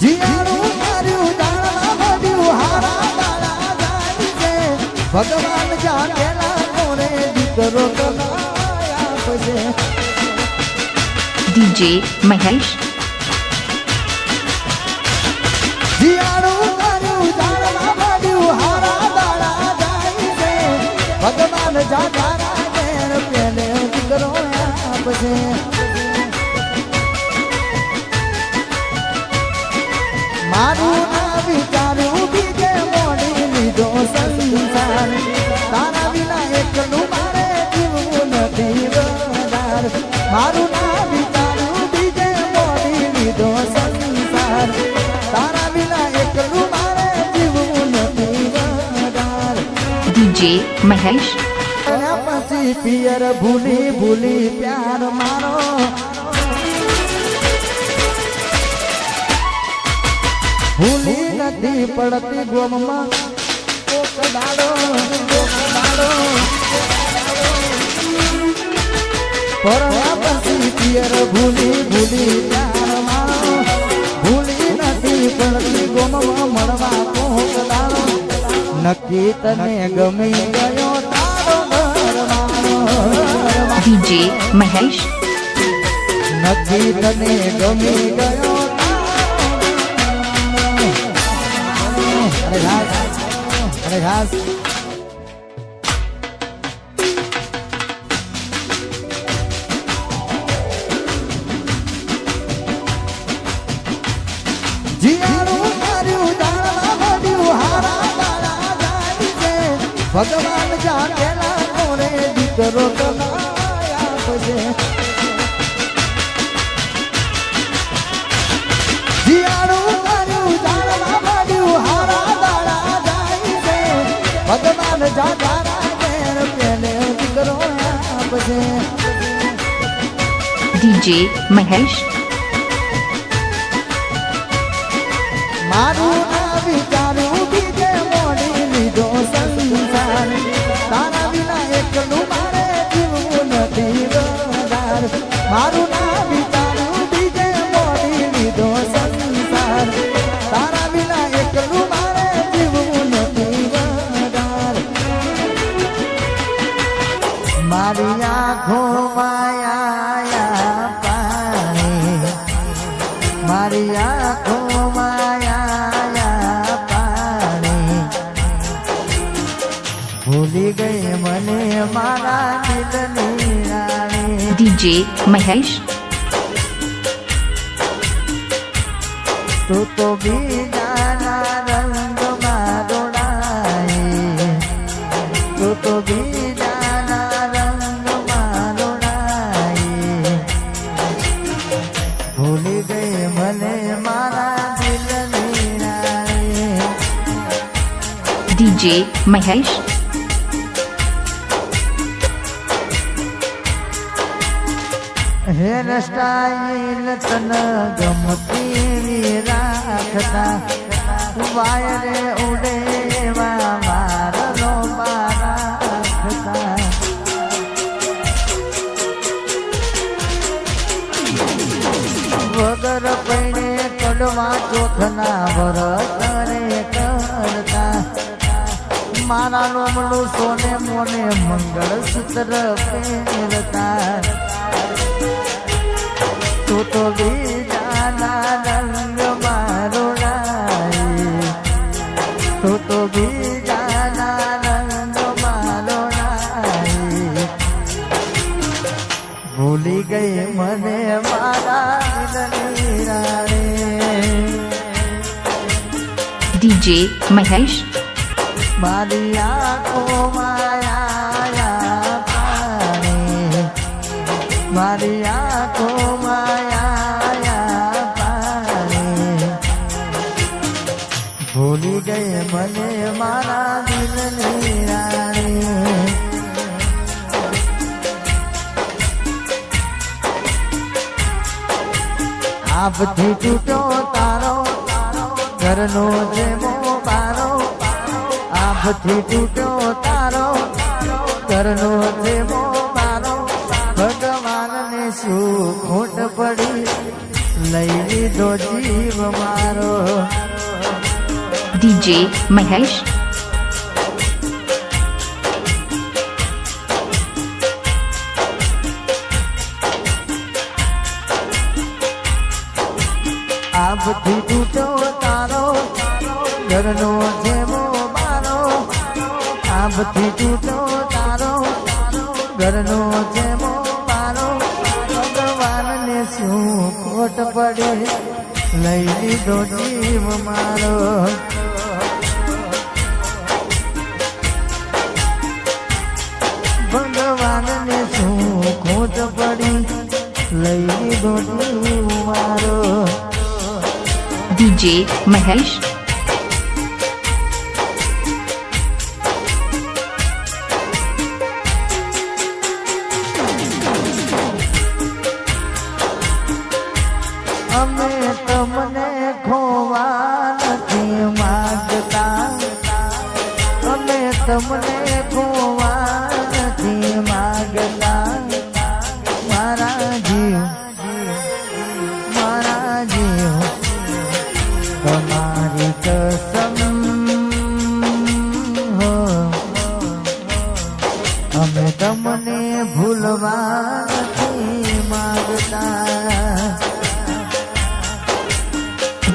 ભગવાન જાગેલા કોને દીકરો ડીજે મહેશ ભગવાન જાગારા પેલે દીકરો આપશે સંસાર મારું નામ તારું બીજે મોડી લીધો સંસાર તારા વિના એકલું મારે જીવવું નથી વગાર ડીજે મહેશ પછી પિયર ભૂલી ભૂલી પ્યાર મારો ભૂલી નથી પડતી ગોમમાં કોક દાડો ભોરવા પછી પિયર ભૂલી ભૂલી તારવા ભૂલી નથી પડતી ગોમવા મળવા પહોંચતા નક્કી તને ગમી ગયો તારો ઘરવાનો ડીજે મહેશ નક્કી તને ગમી ગયો તારો ઘરવાનો અરે ઘાસ અરે ઘાસ भगवान जाके मोरे दिकरो कमाया बजे जियाड़ू मारू जान भगवान जाके मेरे डीजे महेश मारू આ બિતાનું બીજે મોદી વિદો સન્સાર તારા વિના એક નું મારે જીવું ન કોઈ રાદ મારી આંખો માયાયા પાણે મારી આંખો માયાયા પાણે ભૂલી ગય મને મારા ચિતને DJ Mahesh. DJ Mahesh hair style તન ગમતી રાખતા વાયરે ઉડેવા મારો રાખતા વગર પૈણે કડવા ચોથના વર કરે કરતા મારા લોમનું સોને મોને મંગળ સૂત્ર પહેરતા तू तो भी जाना रंग तू तो भी जाना रंग भूली गई मने मारा डीजे महेश बालिया को मार મારી આંખો માયા પારે ભૂલી ગઈ મને મારા દિલની રાણી આપથી તૂટ્યો તારો ઘરનો જેમો પારો આપથી તૂટ્યો તારો ઘરનો જેમો શું ખોટ પડી લઈ લીધો જીવ મારો ડીજે મહેશ આ બધી તૂટો તારો ઘરનો જેવો મારો આ બધી તૂટો તારો ઘરનો જેવો શું ખોટ પડે લઈ લીધો જીવ મારો ભગવાનને શું ખોટ પડી લઈ લીધો જીવ મારો ડીજે મહેશ તમને ખોવા નથી માગતા અમે તમને ખોવા